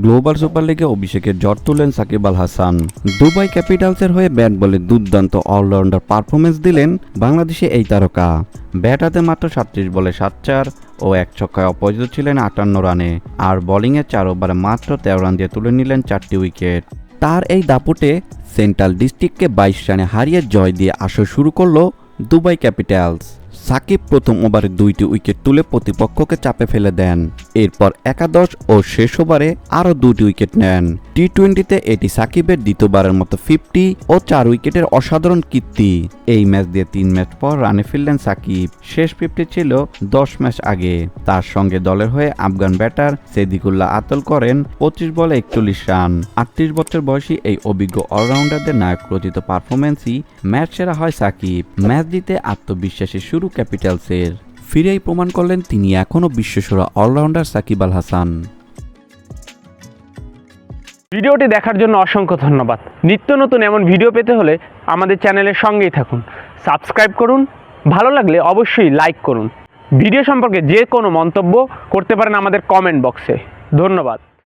Global super লিগে অভিষেকের জ্বর তুলেন সাকিব আল হাসান। দুবাই ক্যাপিটালসের হয়ে ব্যাট বলে দুর্দান্ত অলরাউন্ডার পারফরমেন্স দিলেন বাংলাদেশে এই তারকা। ব্যাট হাতে মাত্র সাতত্রিশ বলে সাত চার ও এক ছক্কায় অপরাজিত ছিলেন আটান্ন রানে, আর বোলিংয়ে চার ওভারে মাত্র তেরো রান দিয়ে তুলে নিলেন চারটি উইকেট। তার এই দাপুটে সেন্ট্রাল ডিস্ট্রিক্টকে বাইশ রানে হারিয়ে জয় দিয়ে আসর শুরু করল দুবাই ক্যাপিটালস। সাকিব প্রথম ওভারে দুইটি উইকেট তুলে প্রতিপক্ষকে চাপে ফেলে দেন। এরপর একাদশ ও শেষ ওভারে আরও দুটি উইকেট নেন। টি টোয়েন্টিতে এটি সাকিবের দ্বিতীয়বারের মতো ফিফটি ও চার উইকেটের অসাধারণ কীর্তি। এই ম্যাচ দিয়ে তিন ম্যাচ পর রানে ফিরলেন সাকিব। শেষ ফিফটি ছিল দশ ম্যাচ আগে। তার সঙ্গে দলের হয়ে আফগান ব্যাটার সেদিকুল্লাহ আতল করেন পঁচিশ বলে একচল্লিশ রান। আটত্রিশ বছর বয়সী এই অভিজ্ঞ অলরাউন্ডারদের নায়ক রচিত পারফরমেন্সই ম্যাচ সেরা হয় সাকিব। ম্যাচ দিতে আত্মবিশ্বাসী শুরু ক্যাপিটালসের। ফিরেই প্রমাণ করলেন তিনি এখনও বিশ্বসেরা অলরাউন্ডার সাকিব আল হাসান। ভিডিওটি দেখার জন্য অসংখ্য ধন্যবাদ। নিত্য নতুন এমন ভিডিও পেতে হলে আমাদের চ্যানেলের সঙ্গেই থাকুন। সাবস্ক্রাইব করুন, ভালো লাগলে অবশ্যই লাইক করুন। ভিডিও সম্পর্কে যে কোনো মন্তব্য করতে পারেন আমাদের কমেন্ট বক্সে। ধন্যবাদ।